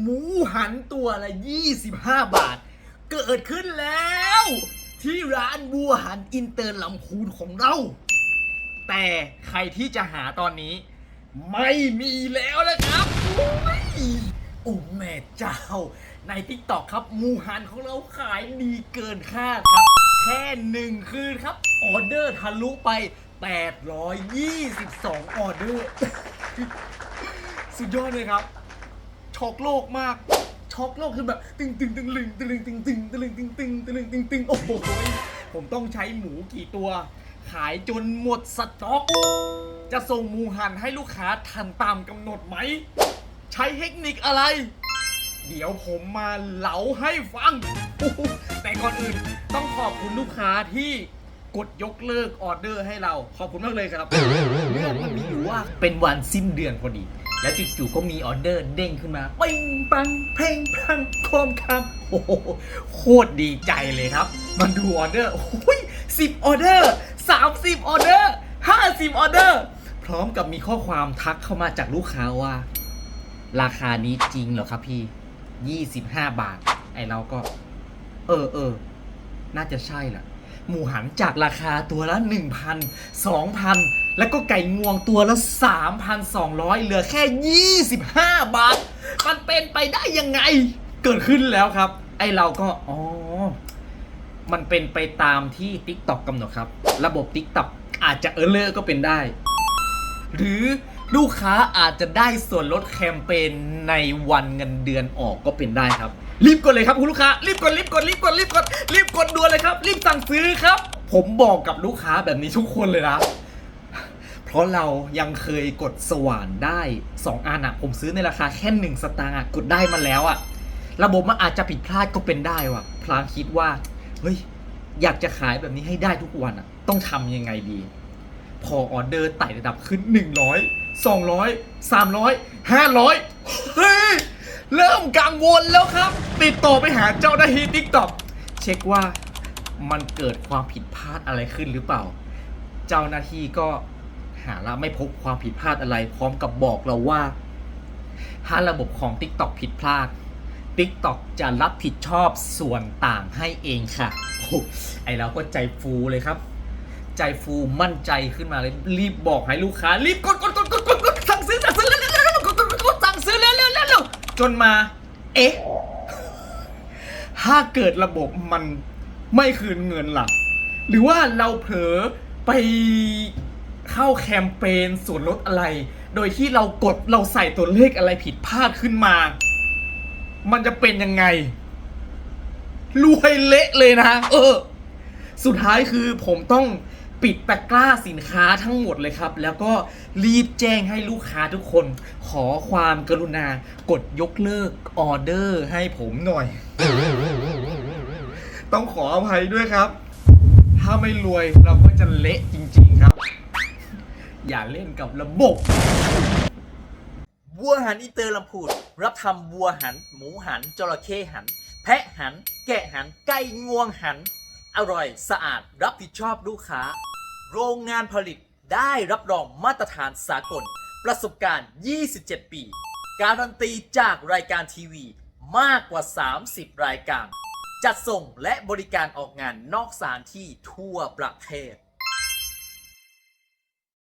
หมูหันตัวละ 25 บาท เกิดขึ้นแล้ว ที่ร้านบัวหันอินเตอร์ลำพูนของเรา แต่ใครที่จะหาตอนนี้ ไม่มีแล้วนะครับ โอ้ยโอ้แม่เจ้า ใน t ิ k t o k ครับหมูหันของเราขายดีเกินคาดครับ แค่หนึ่งคืนครับ ออเดอร์ทะลุไป 822 ออเดอร์ สุดยอดเลยครับ ช็อกโลกมากช็อกโลกคือแบบตึงตึงตึงลึงตึงตึงตึงตึงตึงตึงตึงตึงตึงตึงโอ้โหผมต้องใช้หมูกี่ตัว ขายจนหมดสต็อก จะส่งหมูหันให้ลูกค้าทันตามกำหนดไหม ใช้เทคนิคอะไร เดี๋ยวผมมาเล่าให้ฟัง แต่ก่อนอื่นต้องขอบคุณลูกค้าที่กดยกเลิกออเดอร์ให้เรา ขอบคุณมากเลยครับเรื่องมันมีอยู่ว่าเป็นวันสิ้นเดือนพอดี แล้วจู่ๆก็มีออเดอร์เด้งขึ้นมาปิ้งปัง เพลงพังโคมคำโอ้โหโคตรดีใจเลยครับ มันดูออเดอร์โอ้ยสิบออเดอร์สามสิบออเดอร์ห้าสิบออเดอร์ พร้อมกับมีข้อความทักเข้ามาจากลูกค้าว่า ราคานี้จริงเหรอครับพี่25บาท ไอเราก็ เออเออน่าจะใช่แหละ หมูหันจากราคาตัวละ 1,000 2,000 แล้วก็ไก่งวงตัวละ 3,200 เหลือแค่ 25 บาท มันเป็นไปได้ยังไง เกิดขึ้นแล้วครับ ไอเราก็ อ๋อ มันเป็นไปตามที่ TikTok กำหนดครับ ระบบ TikTok อาจจะเออเลอร์ก็เป็นได้ หรือลูกค้าอาจจะได้ส่วนลดแคมเปญในวันเงินเดือนออกก็เป็นได้ครับ รีบกดเลยครับคุณลูกค้ารีบกดรีบกดรีบกดรีบกดรีบกดด่วนเลยครับ รีบสั่งซื้อครับ ผมบอกกับลูกค้าแบบนี้ทุกคนเลยนะเพราะเรายังเคยกดสว่านได้ 2อันอะผมซื้อในราคาแค่1สตางค์กดได้มาแล้วอะระบบมันอาจจะผิดพลาดก็เป็นได้ว่ะ พลางคิดว่าเฮ้ยอยากจะขายแบบนี้ให้ได้ทุกวันอะต้องทำยังไงดี พอออเดอร์ไต่ระดับขึ้น 100 200 300 500เฮ้ย เริ่มกังวลแล้วครับ ติดต่อไปหาเจ้าหน้าที่ทิกตอกเช็คว่ามันเกิดความผิดพลาดอะไรขึ้นหรือเปล่า เจ้าหน้าที่ก็หาละไม่พบความผิดพลาดอะไร พร้อมกับบอกเราว่า ถ้าระบบของ TikTok ผิดพลาด TikTok จะรับผิดชอบส่วนต่างให้เองค่ะโอ้ไอเราก็ใจฟูเลยครับ ใจฟูมั่นใจขึ้นมาเลย รีบบอกให้ลูกค้า รีบกดกดกดกด จนมา เอ๊ะ ถ้าเกิดระบบมันไม่คืนเงินล่ะหรือว่าเราเผลอไปเข้าแคมเปญส่วนลดอะไร โดยที่เรากดเราใส่ตัวเลขอะไรผิดพลาดขึ้นมา มันจะเป็นยังไง รวยเละเลยนะ เออ สุดท้ายคือผมต้อง ปิดตะกร้าสินค้าทั้งหมดเลยครับ แล้วก็รีบแจ้งให้ลูกค้าทุกคน ขอความกรุณากดยกเลิกออเดอร์ให้ผมหน่อย ต้องขออภัยด้วยครับ ถ้าไม่รวยเราก็จะเละจริงๆครับ อย่าเล่นกับระบบวัวหันอินเตอร์ลำพูดรับทำวัวหัน หมูหันจระเข้หัน แพะหัน แกะหันไก่งวงหัน อร่อยสะอาดรับผิดชอบลูกค้า โรงงานผลิตได้รับรองมาตรฐานสากล ประสบการณ์ 27 ปี การันตีจากรายการทีวีมากกว่า 30 รายการ จัดส่งและบริการออกงานนอกสถานที่ทั่วประเทศ